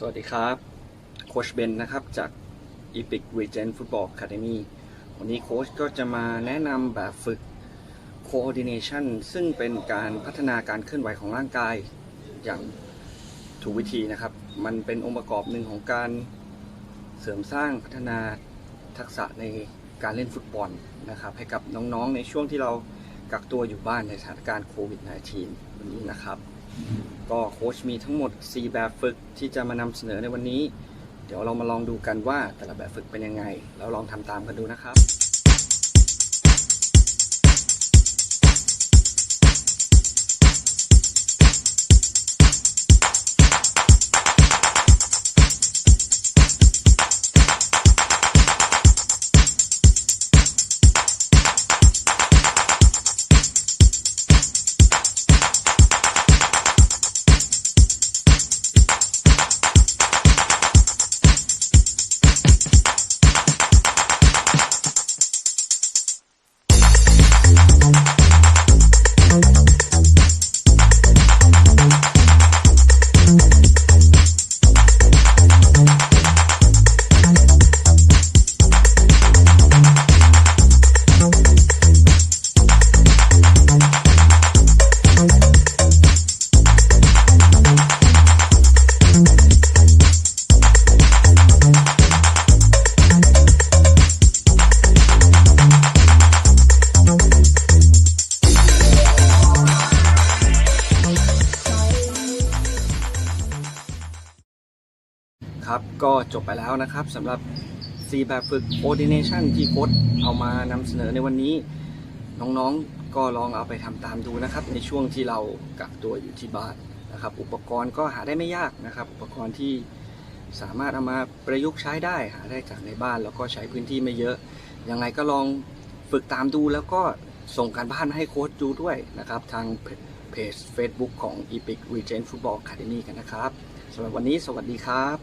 สวัสดีครับ โคชเบนนะครับจาก Epic Regent Football Academy วันนี้โค้ชก็จะมาแนะนำแบบฝึก coordination ซึ่งเป็นการพัฒนาการเคลื่อนไหวของร่างกาย อย่างถูกวิธีนะครับ มันเป็นองค์ประกอบหนึ่งของการเสริมสร้างพัฒนาทักษะในการเล่นฟุตบอลนะครับ ให้กับน้องๆในช่วงที่เรากักตัวอยู่บ้านในสถานการณ์โควิด -19 วันนี้นะครับ ก็โค้ชมีทั้งหมด 4 แบบฝึกที่จะมานำเสนอในวันนี้ เดี๋ยวเรามาลองดูกันว่าแต่ละแบบฝึกเป็นยังไง แล้วลองทำตามกันดูนะครับ ครับก็จบไปแล้วนะครับสำหรับ 4 แบบฝึก coordination ที่โค้ดเอามานำเสนอในวันนี้ น้องๆก็ลองเอาไปทำตามดูนะครับ ในช่วงที่เรากักตัวอยู่ที่บ้านนะครับ อุปกรณ์ก็หาได้ไม่ยากนะครับ อุปกรณ์ที่สามารถเอามาประยุกต์ใช้ได้หาได้จากในบ้านแล้วก็ใช้พื้นที่ไม่เยอะ ยังไงก็ลองฝึกตามดูแล้วก็ส่งการบ้านให้โค้ชดูด้วยนะครับ ทางเพจ Facebook ของ Epic Regen Football Academy กันนะครับสำหรับวันนี้สวัสดีครับ